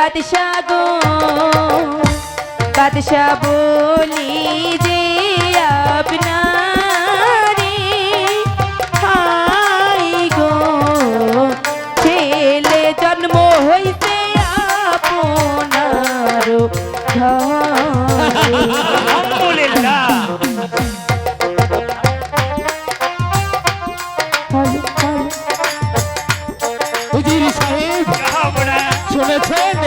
বাদশাহ গো বাদশাহ বলি যে আপনারে হাই গো ছেলে জন্ম হইতে আপনার আলহামদুলিল্লাহ হলো,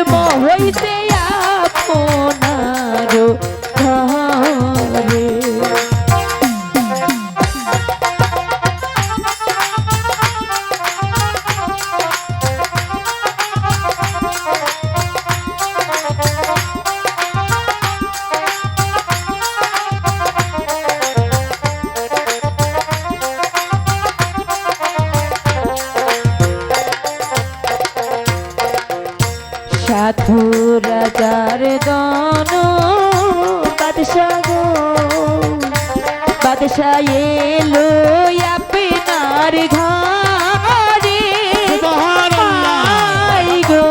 জন্ম হইতে আপনার সাধু রাজার দন বাদশাহ গো। বাদশাহ এলো আপনার ঘরে। গো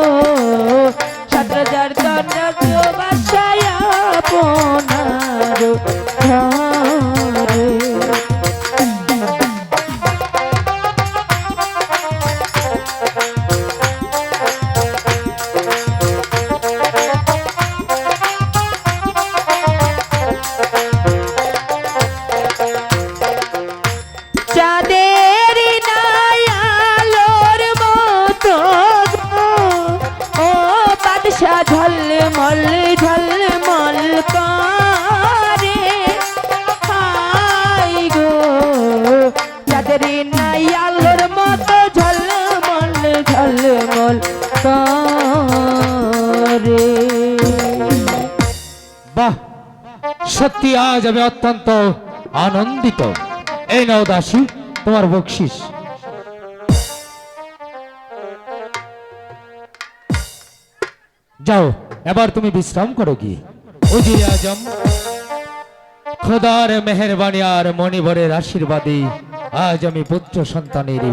সাত রাজার দন নাই আলোর মতো ও বাদশা ঝলমল ঝলমল করে। হাই গো চাঁদের নাই আলোর মতো ঝলমল ঝলমল করে। বাহ, সত্যি আজ আমি অত্যন্ত আনন্দিত। এই নাও দাসী। তোমার বকশিস। যাও, এবার তুমি বিশ্রাম করো কি আজম, খোদার মেহরবানি আর মণিবরের আশীর্বাদে আজ আমি পুত্র সন্তানের